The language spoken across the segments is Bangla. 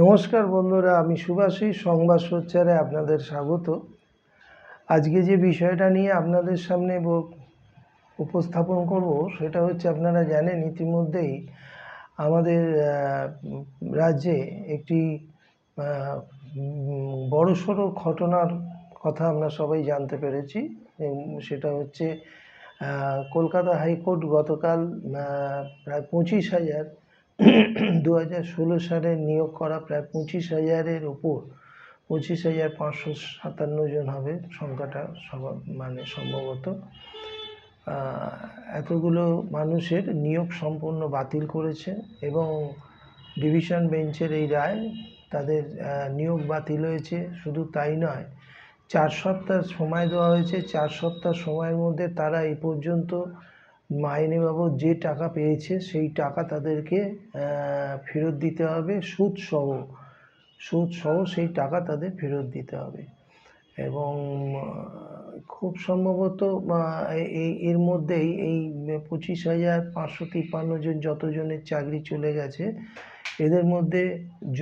নমস্কার বন্ধুরা, আমি সুভাষী, সংবাদ সোচ্চারে আপনাদের স্বাগত। আজকে যে বিষয়টা নিয়ে আপনাদের সামনে উপস্থাপন করব, সেটা হচ্ছে আপনারা জানেন ইতিমধ্যেই আমাদের রাজ্যে একটি বড় সড়ো ঘটনার কথা আমরা সবাই জানতে পেরেছি। সেটা হচ্ছে কলকাতা হাইকোর্ট গতকাল প্রায় পঁচিশ হাজার দু হাজার ষোলো সালে নিয়োগ করা প্রায় পঁচিশ হাজারের ওপর পঁচিশ হাজার পাঁচশো সাতান্ন জন হবে সংখ্যাটা সব মানে সম্ভবত। এতগুলো মানুষের নিয়োগ সম্পূর্ণ বাতিল করেছে এবং ডিভিশন বেঞ্চের এই রায় তাদের নিয়োগ বাতিল হয়েছে। শুধু তাই নয়, চার সপ্তাহ সময় দেওয়া হয়েছে। চার সপ্তাহ সময়ের মধ্যে তারা এই পর্যন্ত মাইনে বাবদ যে টাকা পেয়েছে, সেই টাকা তাদেরকে ফেরত দিতে হবে সুদ সহ সুদ সহ সেই টাকা তাদের ফেরত দিতে হবে। এবং খুব সম্ভবত এই এর মধ্যেই এই পঁচিশ হাজার পাঁচশো তিপ্পান্ন জন যতজনের চাকরি চলে গেছে, এদের মধ্যে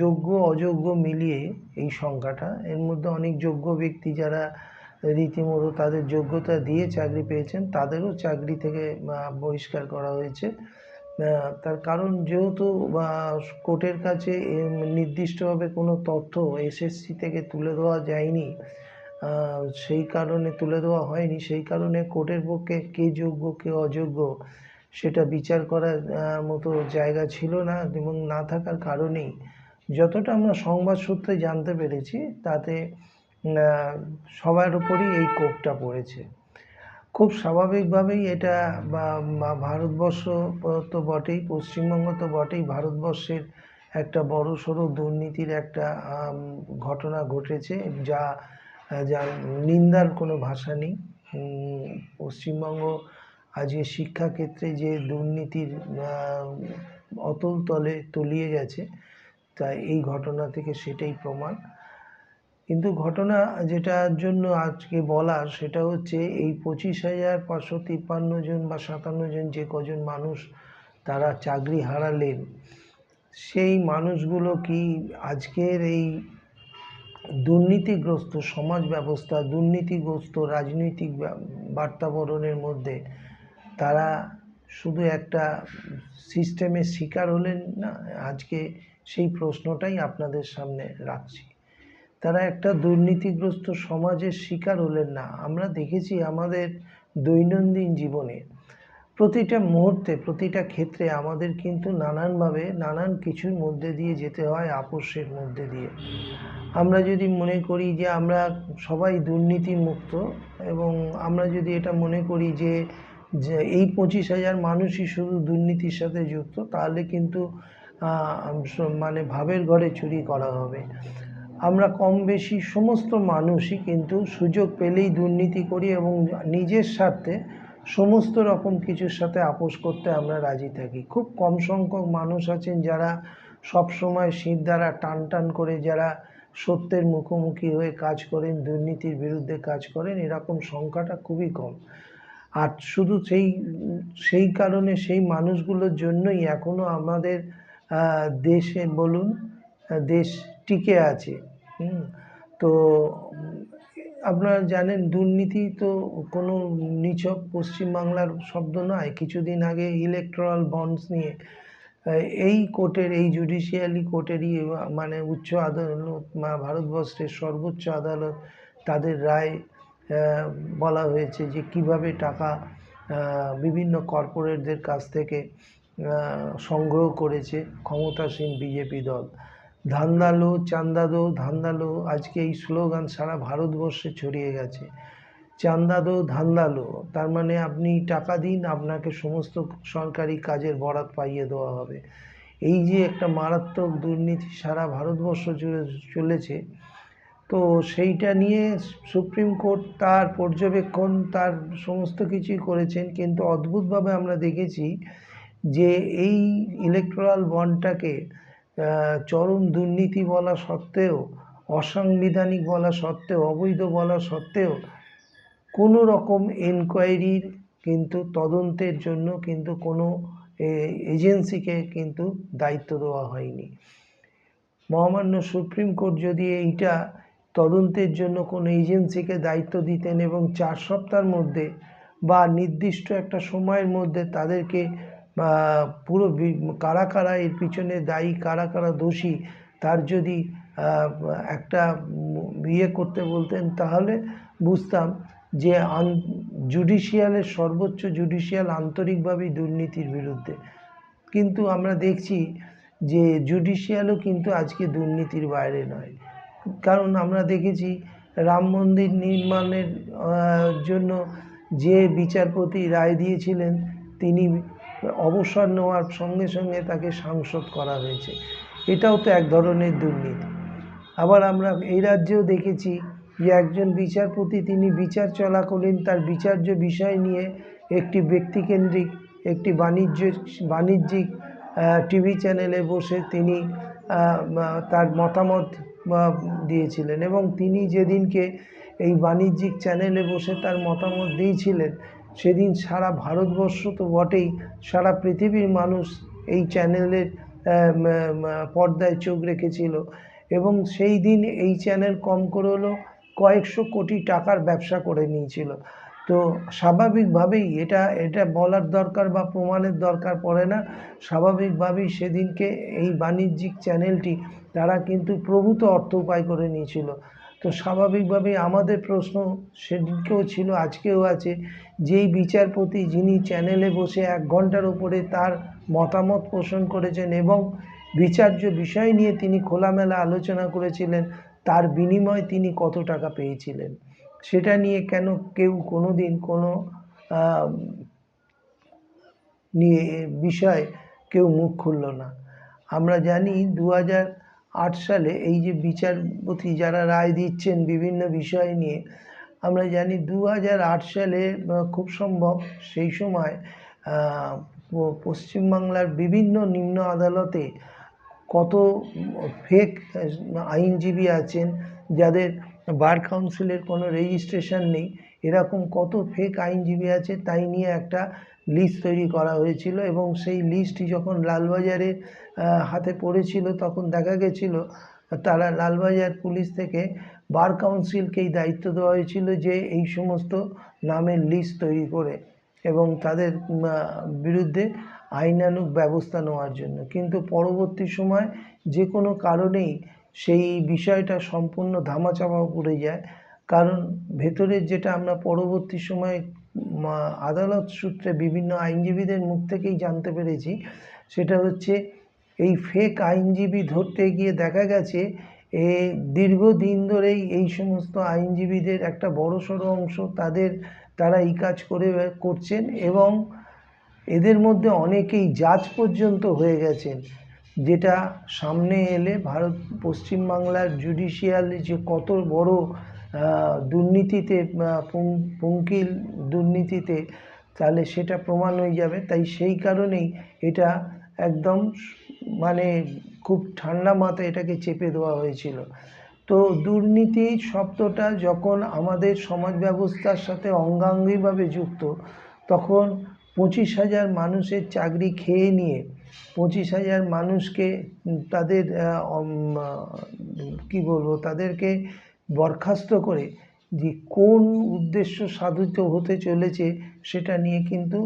যোগ্য অযোগ্য মিলিয়ে এই সংখ্যাটা, এর মধ্যে অনেক যোগ্য ব্যক্তি যারা রীতিমতো তাদের যোগ্যতা দিয়ে চাকরি পেয়েছেন, তাদেরও চাকরি থেকে বহিষ্কার করা হয়েছে। তার কারণ যেহেতু কোর্টের কাছে নির্দিষ্টভাবে কোনো তথ্য এসএসসি থেকে তুলে দেওয়া যায়নি সেই কারণে তুলে দেওয়া হয়নি, সেই কারণে কোর্টের পক্ষে কে যোগ্য, কে অযোগ্য সেটা বিচার করার মতো জায়গা ছিল না এবং না থাকার কারণেই। যতটা আমরা সংবাদ সূত্রে জানতে পেরেছি, তাতে সবার উপরই এই কোপটা পড়েছে। খুব স্বাভাবিকভাবেই এটা বা ভারতবর্ষ তো বটেই, পশ্চিমবঙ্গ তো বটেই, ভারতবর্ষের একটা বড় সড়ো দুর্নীতির একটা ঘটনা ঘটেছে যা, যার নিন্দার কোনো ভাষা নেই। পশ্চিমবঙ্গ আজকে শিক্ষাক্ষেত্রে যে দুর্নীতির অতল তলে তলিয়ে গেছে, তাই এই ঘটনা থেকে সেটাই প্রমাণ। কিন্তু ঘটনা যেটার জন্য আজকে বলার সেটা হচ্ছে এই পঁচিশ হাজার পাঁচশো তিপ্পান্ন জন বা সাতান্ন জন যে কজন মানুষ তারা চাকরি হারালেন, সেই মানুষগুলো কি আজকের এই দুর্নীতিগ্রস্ত সমাজ ব্যবস্থা, দুর্নীতিগ্রস্ত রাজনৈতিক বার্তাবরণের মধ্যে তারা শুধু একটা সিস্টেমের শিকার হলেন না? আজকে সেই প্রশ্নটাই আপনাদের সামনে রাখছি। তারা একটা দুর্নীতিগ্রস্ত সমাজের শিকার হলেন না। আমরা দেখেছি আমাদের দৈনন্দিন জীবনে প্রতিটা মুহূর্তে, প্রতিটা ক্ষেত্রে আমাদের কিন্তু নানানভাবে নানান কিছুর মধ্যে দিয়ে যেতে হয়, আপোষের মধ্যে দিয়ে। আমরা যদি মনে করি যে আমরা সবাই দুর্নীতি মুক্ত এবং আমরা যদি এটা মনে করি যে যে এই পঁচিশ হাজার মানুষই শুধু দুর্নীতির সাথে যুক্ত, তাহলে কিন্তু মানে ভাবের ঘরে চুরি করা হবে। আমরা কম বেশি সমস্ত মানুষই কিন্তু সুযোগ পেলেই দুর্নীতি করি এবং নিজের স্বার্থে সমস্ত রকম কিছুর সাথে আপোষ করতে আমরা রাজি থাকি। খুব কম সংখ্যক মানুষ আছেন যারা সব সময় শির দ্বারা টান টান করে যারা সত্যের মুখোমুখি হয়ে কাজ করেন, দুর্নীতির বিরুদ্ধে কাজ করেন, এরকম সংখ্যাটা খুবই কম। আর শুধু সেই সেই কারণে সেই মানুষগুলোর জন্যই এখনও আমাদের দেশে বলুন দেশ টিকে আছে তো, আপনারা জানেন দুর্নীতি তো কোনো নিছক পশ্চিমবাংলার শব্দ নয়। কিছুদিন আগে ইলেকট্রাল বন্ডস নিয়ে এই কোর্টের, এই জুডিশিয়ালি কোর্টেরই মানে উচ্চ আদালত ভারতবর্ষের সর্বোচ্চ আদালত তাদের রায় বলা হয়েছে যে কীভাবে টাকা বিভিন্ন কর্পোরেটদের কাছ থেকে সংগ্রহ করেছে ক্ষমতাসীন বিজেপি দল। ধান্দা লো চান্দা দো ধান্দা লো আজকে এই স্লোগান সারা ভারতবর্ষে ছড়িয়ে গেছে। চান্দা দো ধান্দা লো তার মানে আপনি টাকা দিন, আপনাকে সমস্ত সরকারি কাজের বরাত পাইয়ে দেওয়া হবে। এই যে একটা মারাত্মক দুর্নীতি সারা ভারতবর্ষ জুড়ে চলেছে, তো সেইটা নিয়ে সুপ্রিম কোর্ট তার পর্যবেক্ষণ, তার সমস্ত কিছুই করেছেন। কিন্তু অদ্ভুতভাবে আমরা দেখেছি যে এই ইলেকট্রাল বন্ডটাকে চরম দুর্নীতি বলা সত্ত্বেও, অসাংবিধানিক বলা সত্ত্বেও, অবৈধ বলা সত্ত্বেও কোনো রকম এনকোয়ারির কিন্তু তদন্তের জন্য কিন্তু কোনো এজেন্সিকে কিন্তু দায়িত্ব দেওয়া হয়নি। মহামান্য সুপ্রিম কোর্ট যদি এইটা তদন্তের জন্য কোনো এজেন্সিকে দায়িত্ব দিতেন এবং চার সপ্তাহের মধ্যে বা নির্দিষ্ট একটা সময়ের মধ্যে তাদেরকে পুরো কারা কারা এর পিছনে দায়ী, কারা কারা দোষী, তার যদি একটা ইয়ে করতে বলতেন, তাহলে বুঝতাম যে আন জুডিশিয়ালের সর্বোচ্চ জুডিশিয়াল আন্তরিকভাবেই দুর্নীতির বিরুদ্ধে। কিন্তু আমরা দেখছি যে জুডিশিয়ালও কিন্তু আজকে দুর্নীতির বাইরে নয়। কারণ আমরা দেখেছি রাম মন্দির নির্মাণের জন্য যে বিচারপতি রায় দিয়েছিলেন, তিনি অবসর নেওয়ার সঙ্গে সঙ্গে তাকে সাংসদ করা হয়েছে। এটাও তো এক ধরনের দুর্নীতি। আবার আমরা এই রাজ্যেও দেখেছি যে একজন বিচারপতি তিনি বিচার চলাকালীন তার বিচার্য বিষয় নিয়ে একটি ব্যক্তিকেন্দ্রিক, একটি বাণিজ্য, বাণিজ্যিক টিভি চ্যানেলে বসে তিনি তার মতামত দিয়েছিলেন এবং তিনি যেদিনকে এই বাণিজ্যিক চ্যানেলে বসে তার মতামত দিয়েছিলেন সেদিন সারা ভারতবর্ষ তো বটেই, সারা পৃথিবীর মানুষ এই চ্যানেলের পর্দায় চোখ রেখেছিল। এবং সেই দিন এই চ্যানেল কম করে হলো কয়েকশো কোটি টাকার ব্যবসা করে নিয়েছিল। তো স্বাভাবিকভাবেই এটা এটা বলার দরকার বা প্রমাণের দরকার পড়ে না। স্বাভাবিকভাবেই সেদিনকে এই বাণিজ্যিক চ্যানেলটি তারা কিন্তু প্রভূত অর্থ উপায় করে নিয়েছিল। তো স্বাভাবিকভাবেই আমাদের প্রশ্ন সেদিনকেও ছিল, আজকেও আছে। যেই বিচারপতি যিনি চ্যানেলে বসে এক ঘণ্টার উপরে তার মতামত পোষণ করেছেন এবং বিচার্য বিষয় নিয়ে তিনি খোলামেলা আলোচনা করেছিলেন, তার বিনিময়ে তিনি কত টাকা পেয়েছিলেন? সেটা নিয়ে কেন কেউ কোনো দিন কোনো নিয়ে বিষয়ে কেউ মুখ খুলল না। আমরা জানি দু হাজার আট সালে এই যে বিচারপতি যারা রায় দিচ্ছেন বিভিন্ন বিষয় নিয়ে, আমরা জানি দু হাজার আট সালে খুব সম্ভব সেই সময় পশ্চিমবাংলার বিভিন্ন নিম্ন আদালতে কত ফেক আইনজীবী আছেন, যাদের বার কাউন্সিলের কোনো রেজিস্ট্রেশন নেই, এরকম কত ফেক আইনজীবী আছে, তাই নিয়ে একটা লিস্ট তৈরি করা হয়েছিল এবং সেই লিস্টটি যখন লালবাজারে হাতে পড়েছিল তখন দেখা গেছিল, তারা লালবাজার পুলিশ থেকে বার কাউন্সিলকেই দায়িত্ব দেওয়া হয়েছিল যে এই সমস্ত নামের লিস্ট তৈরি করে এবং তাদের বিরুদ্ধে আইনানুগ ব্যবস্থা নেওয়ার জন্য। কিন্তু পরবর্তী সময় যে কোনো কারণেই সেই বিষয়টা সম্পূর্ণ ধামাচাপা পড়ে যায়। কারণ ভেতরের যেটা আমরা পরবর্তী সময়ে আদালত সূত্রে বিভিন্ন আইনজীবীদের মুখ থেকেই জানতে পেরেছি। সেটা হচ্ছে, এই ফেক আইনজীবী ধরতে গিয়ে দেখা গেছে, এ দীর্ঘদিন ধরেই এই সমস্ত আইনজীবীদের একটা বড়সড় অংশ তাদের তারা এই কাজ করে করছেন এবং এদের মধ্যে অনেকেই জাজ পর্যন্ত হয়ে গেছেন। যেটা সামনে এলে ভারত, পশ্চিমবাংলার জুডিশিয়ালি যে কত বড় দুর্নীতিতে পঙ্কিল দুর্নীতিতে, তাহলে সেটা প্রমাণ হয়ে যাবে। তাই সেই কারণেই এটা একদম মানে খুব ঠান্ডা মাথায় এটাকে চেপে দেওয়া হয়েছিল। তো দুর্নীতি শব্দটা যখন আমাদের সমাজ ব্যবস্থার সাথে অঙ্গাঙ্গিভাবে যুক্ত, তখন পঁচিশ হাজার মানুষের চাকরি খেয়ে নিয়ে, পঁচিশ হাজার মানুষকে তাদের কি বলব, তাদেরকে বরখাস্ত করে যে কোন উদ্দেশ্য সাধিত হতে চলেছে সেটা নিয়ে কিন্তু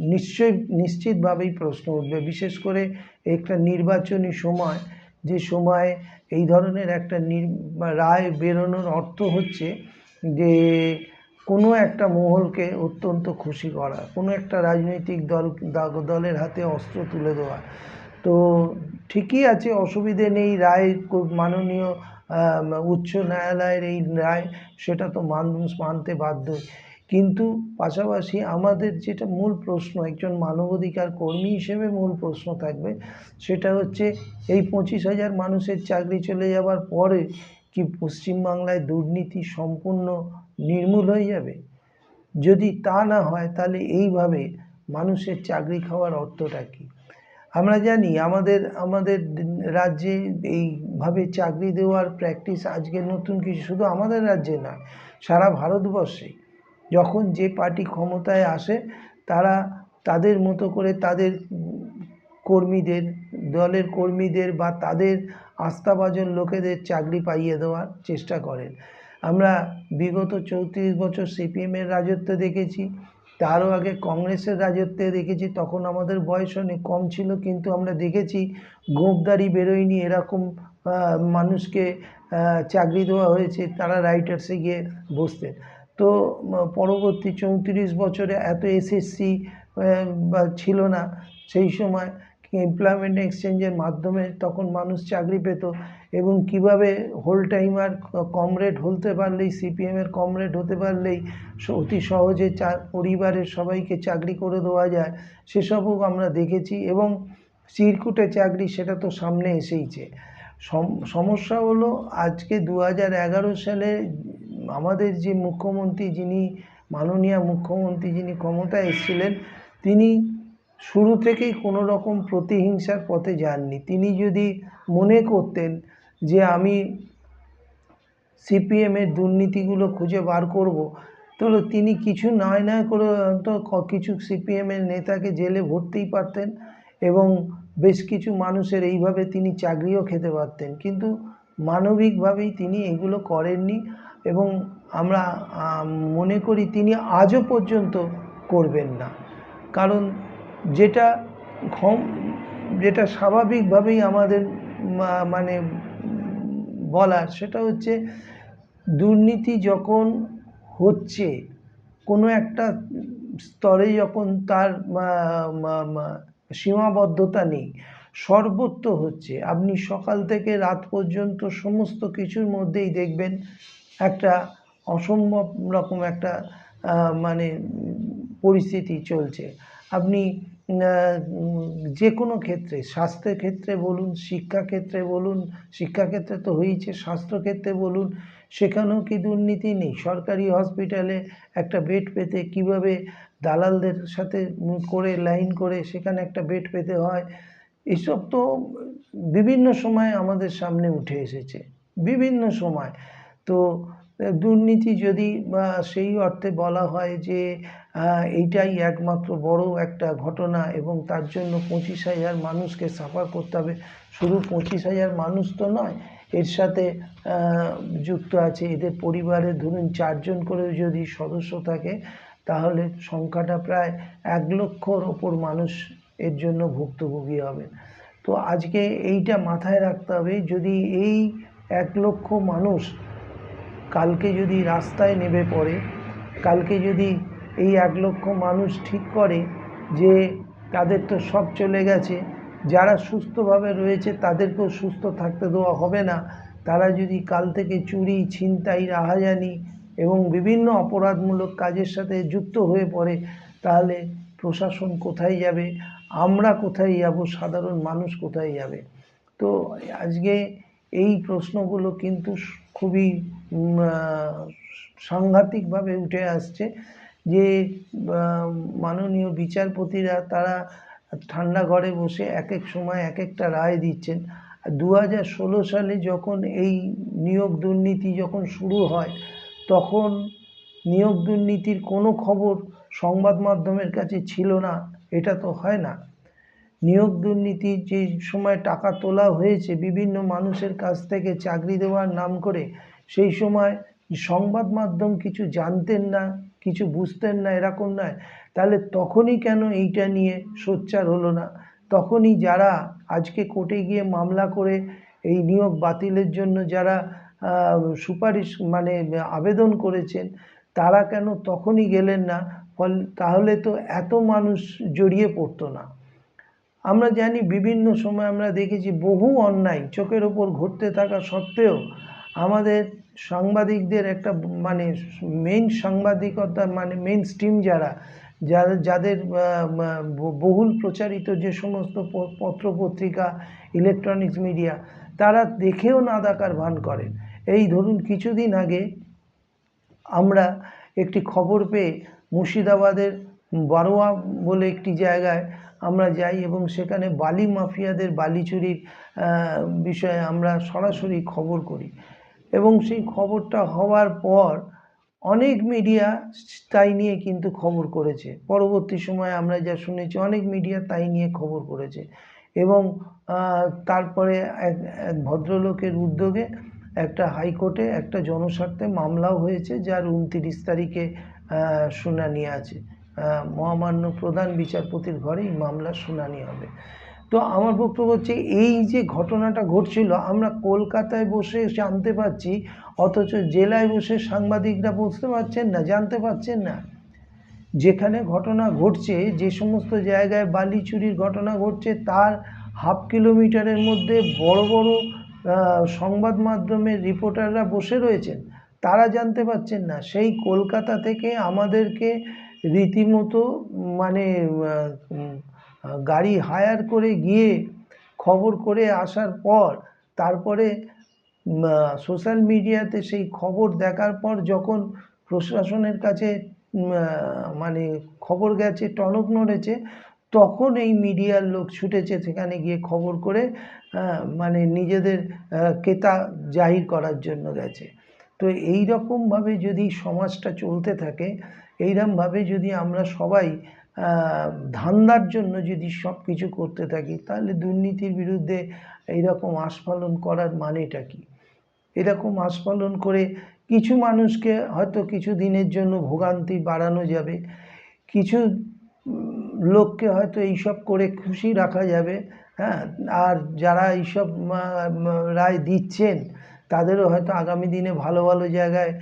নিশ্চয়, নিশ্চিতভাবেই প্রশ্ন উঠবে। বিশেষ করে একটা নির্বাচনী সময়, যে সময় এই ধরনের একটা রায় বেরোনোর অর্থ হচ্ছে যে কোনো একটা মহলকে অত্যন্ত খুশি করা, কোনো একটা রাজনৈতিক দল, দলের হাতে অস্ত্র তুলে দেওয়া। তো ঠিকই আছে, অসুবিধে নেই, রায় মাননীয় উচ্চ ন্যায়ালয়ের এই রায়, সেটা তো মানুষ মানতে বাধ্য। কিন্তু পাশাপাশি আমাদের যেটা মূল প্রশ্ন, একজন মানবাধিকার কর্মী হিসেবে মূল প্রশ্ন থাকবে, সেটা হচ্ছে এই পঁচিশ হাজার মানুষের চাকরি চলে যাওয়ার পরে কি পশ্চিমবাংলায় দুর্নীতি সম্পূর্ণ নির্মূল হয়ে যাবে? যদি তা না হয়, তাহলে এইভাবে মানুষের চাকরি খাওয়ার অর্থটা কী? আমরা জানি আমাদের আমাদের রাজ্যে এইভাবে চাকরি দেওয়ার প্র্যাকটিস আজকে নতুন কিছু শুধু আমাদের রাজ্যে নয়, সারা ভারতবর্ষে। যখন যে পার্টি ক্ষমতায় আসে, তারা তাদের মতো করে তাদের কর্মীদের, দলের কর্মীদের বা তাদের আস্থাভাজন লোকেদের চাকরি পাইয়ে দেওয়ার চেষ্টা করেন। আমরা বিগত চৌত্রিশ বছর সিপিএমের রাজত্ব দেখেছি। তারও আগে কংগ্রেসের রাজত্বে দেখেছি, তখন আমাদের বয়স অনেক কম ছিল, কিন্তু আমরা দেখেছি গোপদারি বেরোয়নি, এরকম মানুষকে চাকরি দেওয়া হয়েছে, তারা রাইটার্সে গিয়ে বসতেন। তো পরবর্তী চৌত্রিশ বছরে এত এসএসসি ছিল না, সেই সময় এমপ্লয়মেন্ট এক্সচেঞ্জের মাধ্যমে তখন মানুষ চাকরি পেত এবং কীভাবে হোল টাইমার কমরেড হতে পারলেই সিপিএমের কমরেড হতে পারলেই অতি সহজে চা পরিবারের সবাইকে চাকরি করে দেওয়া যায়, সেসবও আমরা দেখেছি এবং চিরকুটে চাকরি সেটা তো সামনে এসেইছে। সম- সমস্যা হলো আজকে দু হাজার এগারো সালে আমাদের যে মুখ্যমন্ত্রী যিনি, মাননীয় মুখ্যমন্ত্রী যিনি ক্ষমতায় এসেছিলেন, তিনি শুরু থেকেই কোনো রকম প্রতিহিংসার পথে যাননি। তিনি যদি মনে করতেন যে আমি সিপিএমের দুর্নীতিগুলো খুঁজে বার করব, তাহলে তিনি কিছু নয় না করে কিছু সিপিএমের নেতাকে জেলে ভরতেই পারতেন এবং বেশ কিছু মানুষের এইভাবে তিনি চাকরিও খেতে পারতেন। কিন্তু মানবিকভাবেই তিনি এগুলো করেননি এবং আমরা মনে করি তিনি আজও পর্যন্ত করবেন না। কারণ যেটা ক্ষম যেটা স্বাভাবিকভাবেই আমাদের মানে বলার সেটা হচ্ছে দুর্নীতি যখন হচ্ছে, কোনো একটা স্তরে যখন তার সীমাবদ্ধতা নেই, সর্বত্র হচ্ছে। আপনি সকাল থেকে রাত পর্যন্ত সমস্ত কিছুর মধ্যেই দেখবেন একটা অসম্ভব রকম একটা মানে পরিস্থিতি চলছে। আপনি যে কোনো ক্ষেত্রে, স্বাস্থ্যের ক্ষেত্রে বলুন, শিক্ষা ক্ষেত্রে বলুন, শিক্ষা ক্ষেত্রে তো হয়েছে স্বাস্থ্য ক্ষেত্রে বলুন, সেখানেও কি দুর্নীতি নেই? সরকারি হসপিটালে একটা বেড পেতে কীভাবে দালালদের সাথে করে, লাইন করে সেখানে একটা বেড পেতে হয়? এসব তো বিভিন্ন সময় আমাদের সামনে উঠে এসেছে, বিভিন্ন সময়। তো, দুর্নীতি যদি, বা, সেই অর্থে বলা হয় যে এইটাই একমাত্র বড় একটা ঘটনা এবং তার জন্য পঁচিশ হাজার মানুষকে সাফার করতে হবে। শুধু পঁচিশ হাজার মানুষ তো নয়, এর সাথে যুক্ত আছে এদের পরিবারে ধরুন চারজন করেও যদি সদস্য থাকে, তাহলে সংখ্যাটা প্রায় এক লক্ষর ওপর মানুষ এর জন্য ভুক্তভোগী হবে। তো আজকে এইটা মাথায় রাখতে হবে, যদি এই এক লক্ষ মানুষ কালকে যদি রাস্তায় নেমে পড়ে, কালকে যদি এই এক লক্ষ মানুষ ঠিক করে যে তাদের তো সব চলে গেছে। যারা সুস্থভাবে রয়েছে তাদেরকেও সুস্থ থাকতে দেওয়া হবে না। তারা যদি কাল থেকে চুরি, ছিনতাই, রাহাজানি এবং বিভিন্ন অপরাধমূলক কাজের সাথে যুক্ত হয়ে পড়ে, তাহলে প্রশাসন কোথায় যাবে? আমরা কোথায় যাব? সাধারণ মানুষ কোথায় যাবে? তো আজকে এই প্রশ্নগুলো কিন্তু খুবই সাংঘাতিকভাবে উঠে আসছে। যে মাননীয় বিচারপতিরা তারা ঠান্ডা ঘরে বসে এক এক সময় এক একটা রায় দিচ্ছেন। দু হাজার ষোলো সালে যখন এই নিয়োগ দুর্নীতি যখন শুরু হয়, তখন নিয়োগ দুর্নীতির কোনো খবর সংবাদ মাধ্যমের কাছে ছিল না, এটা তো হয় না। নিয়োগ দুর্নীতি যে সময় টাকা তোলা হয়েছে, বিভিন্ন মানুষের কাছ থেকে চাকরি দেওয়ার নাম করে, সেই সময় সংবাদ মাধ্যম কিছু জানতেন না। কিছু বুঝতেন না, এরকম নয়। তাহলে তখনই কেন এইটা নিয়ে সোচ্চার হলো না? তখনই যারা আজকে কোর্টে গিয়ে মামলা করে এই নিয়োগ বাতিলের জন্য যারা সুপারিশ মানে আবেদন করেছেন, তারা কেন তখনই গেলেন না? ফল, তাহলে তো এত মানুষ জড়িয়ে পড়তো না। আমরা জানি বিভিন্ন সময় আমরা দেখেছি বহু অন্যায় চোখের ওপর ঘটতে থাকা সত্ত্বেও আমাদের সাংবাদিকদের একটা মানে মেইন সাংবাদিকতা মানে মেইন স্ট্রিম যারা যাদের যাদের বহুল প্রচারিত যে সমস্ত পত্রপত্রিকা ইলেকট্রনিক্স মিডিয়া তারা দেখেও না দেখার ভান করেন। এই ধরুন কিছুদিন আগে আমরা একটি খবর পেয়ে মুর্শিদাবাদের বারোয়া বলে একটি জায়গায় আমরা যাই এবং সেখানে বালি মাফিয়াদের বালি চুরির বিষয়ে আমরা সরাসরি খবর করি। এবং সেই খবরটা হওয়ার পর অনেক মিডিয়া তাই নিয়ে কিন্তু খবর করেছে। পরবর্তী সময়ে আমরা যা শুনেছি, অনেক মিডিয়া তাই নিয়ে খবর করেছে এবং তারপরে এক এক ভদ্রলোকের উদ্যোগে একটা হাইকোর্টে একটা জনস্বার্থে মামলাও হয়েছে, যার উনতিরিশ তারিখে শুনানি আছে। মহামান্য প্রধান বিচারপতির ঘরে এই মামলার শুনানি হবে। তো আমার বক্তব্য হচ্ছে এই যে ঘটনাটা ঘটছিল, আমরা কলকাতায় বসে জানতে পারছি, অথচ জেলায় বসে সাংবাদিকরা বুঝতে পারছেন না, জানতে পারছেন না। যেখানে ঘটনা ঘটছে, যে সমস্ত জায়গায় বালি চুরির ঘটনা ঘটছে, তার হাফ কিলোমিটারের মধ্যে বড় বড় সংবাদ মাধ্যমের রিপোর্টাররা বসে রয়েছেন, তারা জানতে পারছেন না। সেই কলকাতা থেকে আমাদেরকে রীতিমতো মানে গাড়ি হায়ার করে গিয়ে খবর করে আসার পর, তারপরে সোশ্যাল মিডিয়াতে সেই খবর দেখার পর যখন প্রশাসনের কাছে মানে খবর গেছে, টনক নড়েছে, তখন এই মিডিয়ার লোক ছুটেছে সেখানে গিয়ে খবর করে মানে নিজেদের কেতা জাহির করার জন্য গেছে। তো এই রকমভাবে যদি সমাজটা চলতে থাকে, এইরকমভাবে যদি আমরা সবাই ধান্দার জন্য যদি সব কিছু করতে থাকি, তাহলে দুর্নীতির বিরুদ্ধে এইরকম আস্ফালন করার মানেটা কি? এরকম আস্ফালন করে কিছু মানুষকে হয়তো কিছু দিনের জন্য ভোগান্তি বাড়ানো যাবে, কিছু লোককে হয়তো এইসব করে খুশি রাখা যাবে হ্যাঁ? আর যারা এইসব রায় দিচ্ছেন, তাদেরও হয়তো আগামী দিনে ভালো ভালো জায়গায়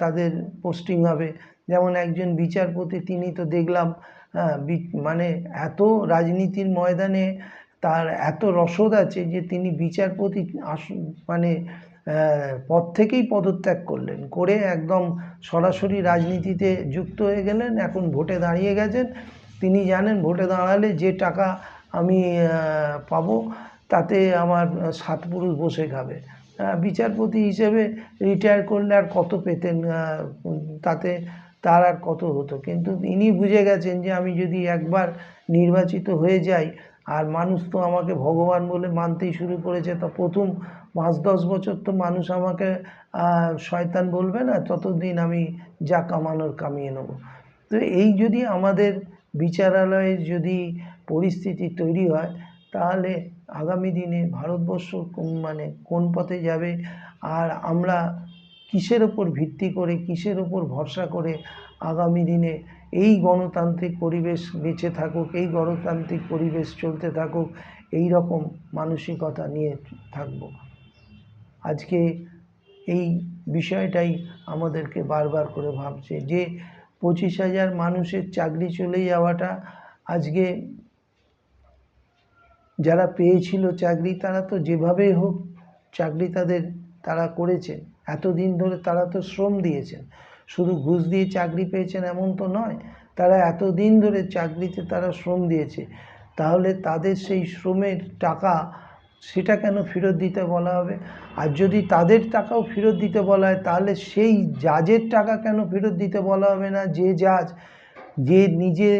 তাদের পোস্টিং হবে। যেমন একজন বিচারপতি, তিনি তো দেখলাম বি- মানে এত রাজনীতির ময়দানে তার এত রসদ আছে যে তিনি বিচারপতি আস- মানে পদ থেকেই পদত্যাগ করলেন। করে একদম সরাসরি রাজনীতিতে যুক্ত হয়ে গেলেন, এখন ভোটে দাঁড়িয়ে গেছেন। তিনি জানেন ভোটে দাঁড়ালে যে টাকা আমি পাবো তাতে আমার সাত পুরুষ বসে খাবে। বিচারপতি হিসেবে রিটায়ার করলে আর কত পেতেন তাতে তার আর কত হতো? কিন্তু ইনি বুঝে গেছেন যে আমি যদি একবার নির্বাচিত হয়ে যাই, আর মানুষ তো আমাকে ভগবান বলে মানতেই শুরু করেছে, তা প্রথম পাঁচ দশ বছর তো মানুষ আমাকে শয়তান বলবে না, ততদিন আমি যা কামানোর কামিয়ে নেব। তো এই যদি আমাদের বিচারালয়ের যদি পরিস্থিতি তৈরি হয়, তাহলে আগামী দিনে ভারতবর্ষ মানে কোন পথে যাবে? আর আমরা কিসের ওপর ভিত্তি করে, কিসের ওপর ভরসা করে আগামী দিনে এই গণতান্ত্রিক পরিবেশ বেঁচে থাকুক, এই গণতান্ত্রিক পরিবেশ চলতে থাকুক, এই রকম মানসিকতা নিয়ে থাকব। আজকে এই বিষয়টাই আমাদেরকে বারবার করে ভাবছে যে পঁচিশ হাজার মানুষের চাকরি চলে যাওয়াটা আজকে যারা পেয়েছিল চাকরি তারা তো যেভাবেই হোক চাকরি তাদের, তারা করেছেন এতদিন ধরে তারা তো শ্রম দিয়েছেন। শুধু ঘুষ দিয়ে চাকরি পেয়েছেন এমন তো নয়, তারা এতদিন ধরে চাকরিতে তারা শ্রম দিয়েছে। তাহলে তাদের সেই শ্রমের টাকা সেটা কেন ফেরত দিতে বলা হবে? আর যদি তাদের টাকাও ফেরত দিতে বলা হয়, তাহলে সেই জাজের টাকা কেন ফেরত দিতে বলা হবে না? যে জাজ, যে নিজে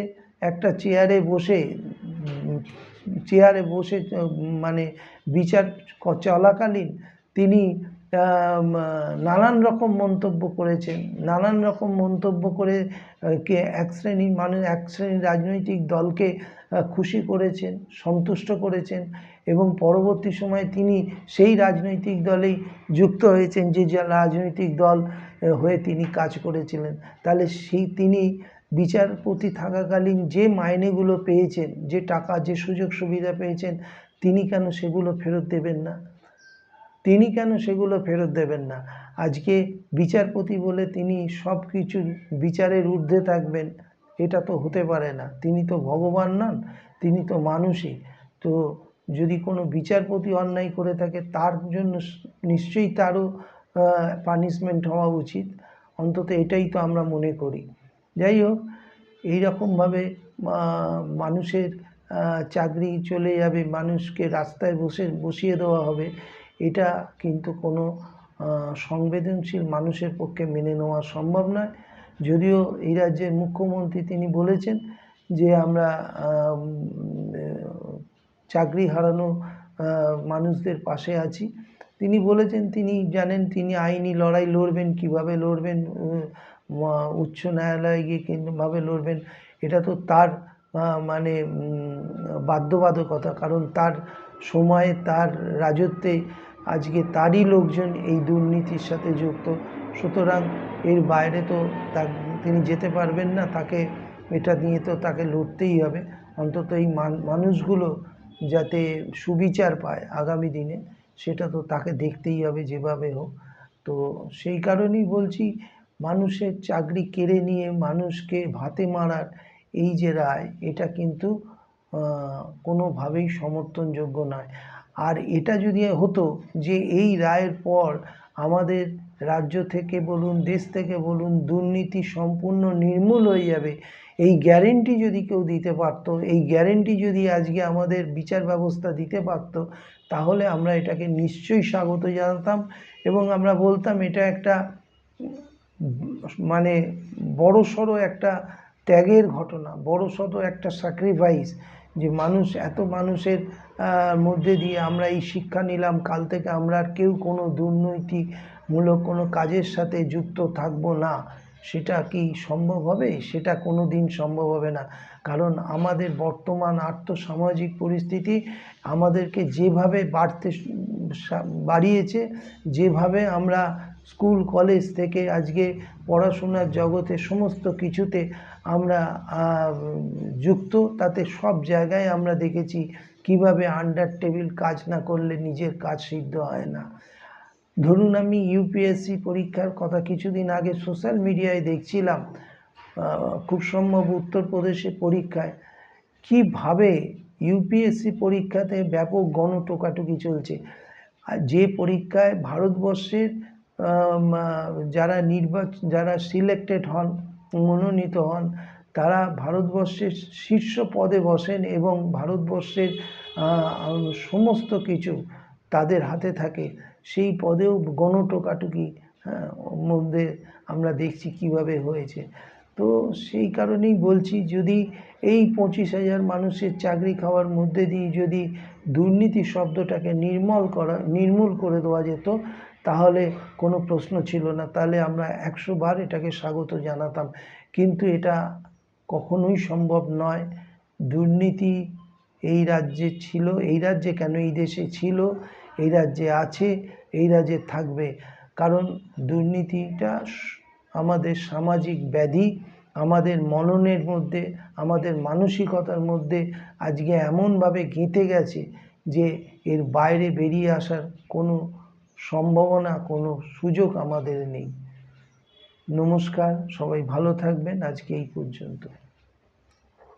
একটা চেয়ারে বসে চেয়ারে বসে মানে বিচার চলাকালীন তিনি নানান রকম মন্তব্য করেছেন নানান রকম মন্তব্য করে কে এক শ্রেণির মানুষ, এক শ্রেণির রাজনৈতিক দলকে খুশি করেছেন, সন্তুষ্ট করেছেন এবং পরবর্তী সময়ে তিনি সেই রাজনৈতিক দলেই যুক্ত হয়েছেন, যে যে রাজনৈতিক দল হয়ে তিনি কাজ করেছিলেন। তাহলে সেই তিনি বিচারপতি থাকাকালীন যে মাইনেগুলো পেয়েছেন, যে টাকা, যে সুযোগ সুবিধা পেয়েছেন, তিনি কেন সেগুলো ফেরত দেবেন না? তিনি কেন সেগুলো ফেরত দেবেন না? আজকে বিচারপতি বলে তিনি সব কিছু বিচারের ঊর্ধ্বে থাকবেন, এটা তো হতে পারে না। তিনি তো ভগবান নন, তিনি তো মানুষই। তো যদি কোনো বিচারপতি অন্যায় করে থাকে, তার জন্য নিশ্চয়ই তারও পানিশমেন্ট হওয়া উচিত। অন্তত এটাই তো আমরা মনে করি। যাই হোক, এইরকমভাবে মানুষের চাকরি চলে যাবে, মানুষকে রাস্তায় বসে, বসিয়ে দেওয়া হবে। এটা কিন্তু কোনো সংবেদনশীল মানুষের পক্ষে মেনে নেওয়া সম্ভব নয়। যদিও এই রাজ্যের মুখ্যমন্ত্রী তিনি বলেছেন যে আমরা চাকরি হারানো মানুষদের পাশে আছি। তিনি বলেছেন, তিনি জানেন, তিনি আইনি লড়াই লড়বেন, কীভাবে লড়বেন উচ্চ ন্যায়ালয়ে গিয়ে কীভাবে লড়বেন, এটা তো তার মানে বাধ্যবাধকতা। কারণ তার সময়ে তার রাজত্বে আজকে তারই লোকজন এই দুর্নীতির সাথে যুক্ত। সুতরাং এর বাইরে তো তা তিনি যেতে পারবেন না, তাকে এটা নিয়ে তো তাকে লড়তেই হবে। অন্তত এই মান- মানুষগুলো যাতে সুবিচার পায় আগামী দিনে, সেটা তো তাকে দেখতেই হবে যেভাবে হোক। তো সেই কারণেই বলছি, মানুষের চাকরি কেড়ে নিয়ে মানুষকে ভাতে মারার এই যে রায়, এটা কিন্তু কোনোভাবেই সমর্থনযোগ্য নয়। আর এটা যদি হতো যে এই রায়ের পর আমাদের রাজ্য থেকে বলুন, দেশ থেকে বলুন, দুর্নীতি সম্পূর্ণ নির্মূল হয়ে যাবে, এই গ্যারেন্টি যদি কেউ দিতে পারতো, এই গ্যারেন্টি যদি আজকে আমাদের বিচার ব্যবস্থা দিতে পারতো, তাহলে আমরা এটাকে নিশ্চয়ই স্বাগত জানাতাম এবং আমরা বলতাম এটা একটা মানে বড়সড় একটা ত্যাগের ঘটনা বড় সড়ো একটা স্যাক্রিফাইস যে মানুষ, এত মানুষের মধ্যে দিয়ে আমরা এই শিক্ষা নিলাম, কাল থেকে আমরা আর কেউ কোনো দুর্নীতিমূলক কোনো কাজের সাথে যুক্ত থাকব না। সেটা কি সম্ভব হবে? সেটা কোনো দিন সম্ভব হবে না। কারণ আমাদের বর্তমান আর্থসামাজিক পরিস্থিতি আমাদেরকে যেভাবে বাড়তে বাড়িয়েছে, যেভাবে আমরা স্কুল, কলেজ থেকে আজকে পড়াশোনার জগতে সমস্ত কিছুতে আমরা যুক্ত। তাতে সব জায়গায় আমরা দেখেছি কীভাবে আন্ডার টেবিল কাজ না করলে নিজের কাজ সিদ্ধ হয় না। ধরুন আমি ইউপিএসসি পরীক্ষার কথা কিছুদিন আগে সোশ্যাল মিডিয়ায় দেখছিলাম খুব সম্ভব উত্তরপ্রদেশে পরীক্ষায়। কীভাবে ইউপিএসসি পরীক্ষাতে ব্যাপক গণ গণটোকাটুকি চলছে? আর যে পরীক্ষায় ভারতবর্ষের যারা নির্বাচন যারা সিলেক্টেড হন, মনোনীত হন, তারা ভারতবর্ষের শীর্ষ পদে বসেন এবং ভারতবর্ষের সমস্ত কিছু তাদের হাতে থাকে। সেই পদেও গণটোকাটুকি হ্যাঁ মধ্যে আমরা দেখছি কীভাবে হয়েছে। তো সেই কারণেই বলছি, যদি এই পঁচিশ হাজার মানুষের চাকরি খাওয়ার মধ্যে দিয়ে যদি দুর্নীতি শব্দটাকে নির্মল করা, নির্মূল করে দেওয়া যেত তাহলে কোনো প্রশ্ন ছিল না। তাহলে আমরা একশো বার এটাকে স্বাগত জানাতাম। কিন্তু এটা কখনোই সম্ভব নয়। দুর্নীতি এই রাজ্যে ছিল। এই রাজ্যে কেন এই দেশে ছিল? এই রাজ্যে আছে, এই রাজ্যে থাকবে। কারণ দুর্নীতিটা আমাদের সামাজিক ব্যাধি, আমাদের মননের মধ্যে, আমাদের মানসিকতার মধ্যে আজকে এমনভাবে গেঁথে গেছে যে এর বাইরে বেরিয়ে আসার কোনো সম্ভাবনা কোনো সুযোগ আমাদের নেই। নমস্কার সবাই ভালো থাকবেন আজকে এই পর্যন্ত